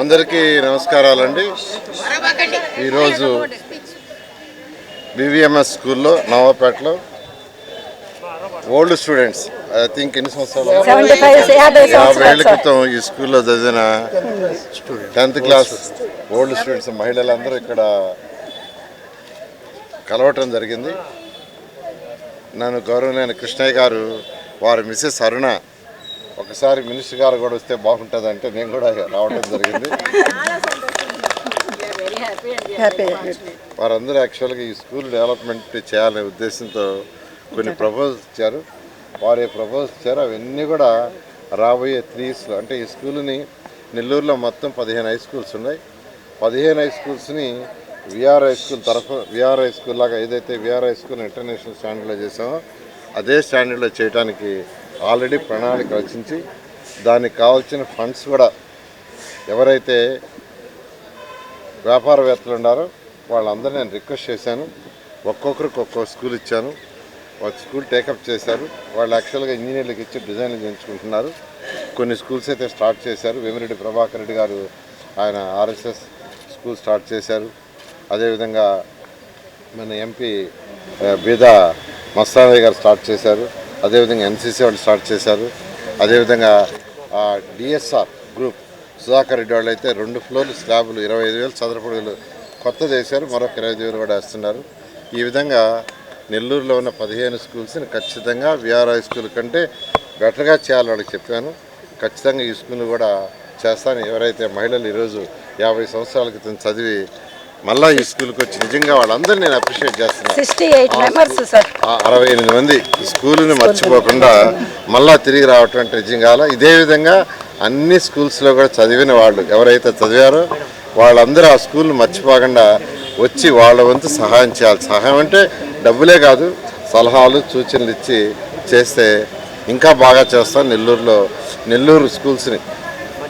అందరికీ నమస్కారాలండి. ఈరోజు వివిఎంఎస్ స్కూల్లో నవాపేటలో ఓల్డ్ స్టూడెంట్స్ ఐ థింక్ ఎన్ని సంవత్సరాలు యాభై ఏళ్ళ క్రితం ఈ స్కూల్లో చదివిన టెన్త్ క్లాస్ ఓల్డ్ స్టూడెంట్స్ మహిళలందరూ ఇక్కడ కలవటం జరిగింది. నన్ను గౌరవనీయ కృష్ణయ్య గారు వారి మిస్సెస్ అరుణ ఒకసారి మినిస్టర్ గారు కూడా వస్తే బాగుంటుంది అంటే నేను కూడా రావడం జరిగింది. హ్యాపీ వారందరూ యాక్చువల్గా ఈ స్కూల్ డెవలప్మెంట్ చేయాలనే ఉద్దేశంతో కొన్ని ప్రపోజల్స్ ఇచ్చారు. వారు ఏ ప్రపోజల్స్ ఇచ్చారో. అవన్నీ కూడా రాబోయే త్రీ ఇయర్స్లో అంటే ఈ స్కూల్ని నెల్లూరులో మొత్తం పదిహేను హై స్కూల్స్ ఉన్నాయి. పదిహేను హై స్కూల్స్ని విఆర్ హై స్కూల్ తరఫు విఆర్ హై స్కూల్ లాగా ఏదైతే విఆర్ హై స్కూల్ ఇంటర్నేషనల్ స్టాండర్డ్లో చేసామో అదే స్టాండర్డ్లో చేయడానికి ఆల్రెడీ ప్రణాళిక రచించి దానికి కావాల్సిన ఫండ్స్ కూడా ఎవరైతే వ్యాపారవేత్తలు ఉన్నారో వాళ్ళందరూ నేను రిక్వెస్ట్ చేశాను. ఒక్కొక్కరికి ఒక్కో స్కూల్ ఇచ్చాను. ఒక స్కూల్ టేకప్ చేశారు. వాళ్ళు యాక్చువల్గా ఇంజనీర్లకు ఇచ్చి డిజైన్లు చేయించుకుంటున్నారు. కొన్ని స్కూల్స్ అయితే స్టార్ట్ చేశారు. వేమిరెడ్డి ప్రభాకర్ రెడ్డి గారు ఆయన ఆర్ఎస్ఎస్ స్కూల్ స్టార్ట్ చేశారు. అదేవిధంగా మన ఎంపీ బీద బీదా మస్తానయ్య గారు స్టార్ట్ చేశారు. అదేవిధంగా ఎన్సీసీ వాళ్ళు స్టార్ట్ చేశారు. అదేవిధంగా డిఎస్ఆర్ గ్రూప్ సుధాకర్ రెడ్డి వాళ్ళు అయితే రెండు ఫ్లోర్లు స్లాబులు ఇరవై ఐదు వేలు చదరపడుగులు కొత్త చేశారు. మరొక ఇరవై ఐదు వేలు కూడా వేస్తున్నారు. ఈ విధంగా నెల్లూరులో ఉన్న పదిహేను స్కూల్స్ని ఖచ్చితంగా విఆర్ హై స్కూల్ కంటే బెటర్గా చేయాలని వాళ్ళకి చెప్పాను. ఖచ్చితంగా ఈ స్కూల్ కూడా చేస్తాను. ఎవరైతే మహిళలు ఈరోజు యాభై సంవత్సరాల క్రితం చదివి మళ్ళీ ఈ స్కూల్కి వచ్చి నిజంగా వాళ్ళందరినీ నేను అప్రిషియేట్ చేస్తున్నాను. అరవై ఎనిమిది మంది స్కూల్ని మర్చిపోకుండా మళ్ళా తిరిగి రావటం అంటే నిజంగా ఇదే విధంగా అన్ని స్కూల్స్లో కూడా చదివిన వాళ్ళు ఎవరైతే చదివారో వాళ్ళందరూ ఆ స్కూల్ని మర్చిపోకుండా వచ్చి వాళ్ళ వంతు సహాయం చేయాలి. సహాయం అంటే డబ్బులే కాదు సలహాలు సూచనలు ఇచ్చి చేస్తే ఇంకా బాగా చేస్తాం నెల్లూరులో నెల్లూరు స్కూల్స్ని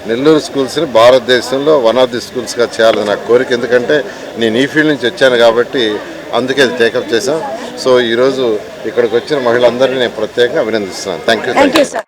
నెల్లూరు స్కూల్స్ని భారతదేశంలో వన్ ఆఫ్ ది స్కూల్స్గా చేయాలని నా కోరిక. ఎందుకంటే నేను ఈ ఫీల్డ్ నుంచి వచ్చాను కాబట్టి అందుకే అది టేకప్ చేశాం. సో ఈరోజు ఇక్కడికి వచ్చిన మహిళలందరినీ నేను ప్రత్యేకంగా అభినందిస్తున్నాను. Thank you thank you sir